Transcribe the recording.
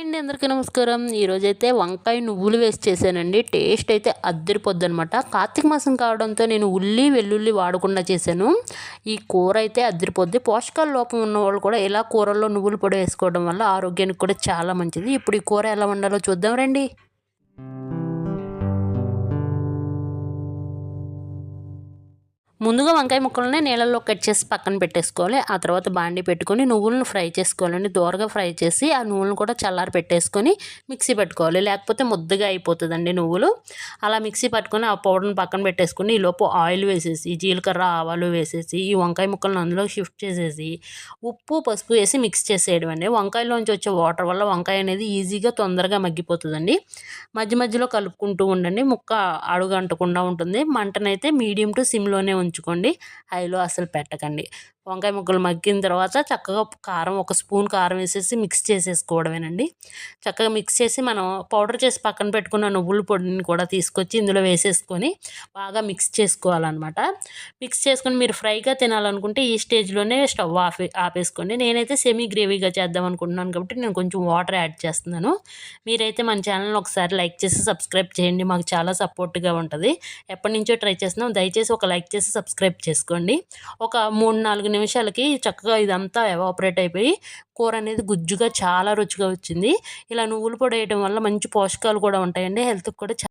అండి అందరికీ నమస్కారం. ఈరోజైతే వంకాయ నువ్వులు వేసి చేశానండి. టేస్ట్ అయితే అద్దరిపోద్ది అనమాట కార్తీక మాసం కావడంతో నేను ఉల్లి వెల్లుల్లి వాడకుండా చేశాను. ఈ కూర అయితే అద్దరిపోద్ది. పోషకాల లోపం ఉన్న వాళ్ళు కూడా ఇలా కూరల్లో నువ్వులు పొడి వేసుకోవడం వల్ల ఆరోగ్యానికి కూడా చాలా మంచిది. ఇప్పుడు ఈ కూర ఎలా వండాలో చూద్దాం రండి. ముందుగా వంకాయ ముక్కలనే నీళ్ళల్లో కట్ చేసి పక్కన పెట్టేసుకోవాలి. ఆ తర్వాత బాండి పెట్టుకొని నువ్వులను ఫ్రై చేసుకోవాలండి. దూరగా ఫ్రై చేసి ఆ నువ్వులను కూడా చల్లారి పెట్టేసుకొని మిక్సీ పెట్టుకోవాలి. లేకపోతే ముద్దగా అయిపోతుందండి నువ్వులు. అలా మిక్సీ పట్టుకొని ఆ పౌడర్ని పక్కన పెట్టేసుకొని ఈలోపు ఆయిల్ వేసేసి జీలకర్ర ఆవాలు వేసేసి ఈ వంకాయ ముక్కలను అందులో షిఫ్ట్ చేసేసి ఉప్పు పసుపు వేసి మిక్స్ చేసేయడం అండి వంకాయలోంచి వచ్చే వాటర్ వల్ల వంకాయ అనేది ఈజీగా తొందరగా మగ్గిపోతుందండి. మధ్య మధ్యలో కలుపుకుంటూ ఉండండి. ముక్క అడుగు అంటకుండా ఉంటుంది. మంటనైతే మీడియం టు సిమ్లోనే ఉంది ఉంచుకోండి హైలో అసలు పెట్టకండి. వంకాయ ముక్కలు మగ్గిన తర్వాత చక్కగా కారం ఒక స్పూన్ కారం వేసేసి మిక్స్ చేసేసుకోవడమేనండి. చక్కగా మిక్స్ చేసి మనం పౌడర్ చేసి పక్కన పెట్టుకున్న నువ్వుల పొడిని కూడా తీసుకొచ్చి ఇందులో వేసేసుకొని బాగా మిక్స్ చేసుకోవాలన్నమాట. మిక్స్ చేసుకొని మీరు ఫ్రైగా తినాలనుకుంటే ఈ స్టేజ్లోనే స్టవ్ ఆఫ్ ఆపేసుకోండి. నేనైతే సెమీ గ్రేవీగా చేద్దాం అనుకుంటున్నాను కాబట్టి నేను కొంచెం వాటర్ యాడ్ చేస్తున్నాను. మీరైతే మన ఛానల్ని ఒకసారి లైక్ చేసి సబ్స్క్రైబ్ చేయండి. మాకు చాలా సపోర్ట్గా ఉంటుంది. ఎప్పటి నుంచో ట్రై చేస్తున్నాం. దయచేసి ఒక లైక్ చేసి సబ్స్క్రైబ్ చేసుకోండి. ఒక మూడు నాలుగు నిమిషాలకి చక్కగా ఇదంతా ఎవాపరేట్ అయిపోయి కూర అనేది గుజ్జుగా చాలా రుచిగా వచ్చింది. ఇలా నువ్వులు పొడి వేయడం వల్ల మంచి పోషకాలు కూడా ఉంటాయండి. హెల్త్కి కూడా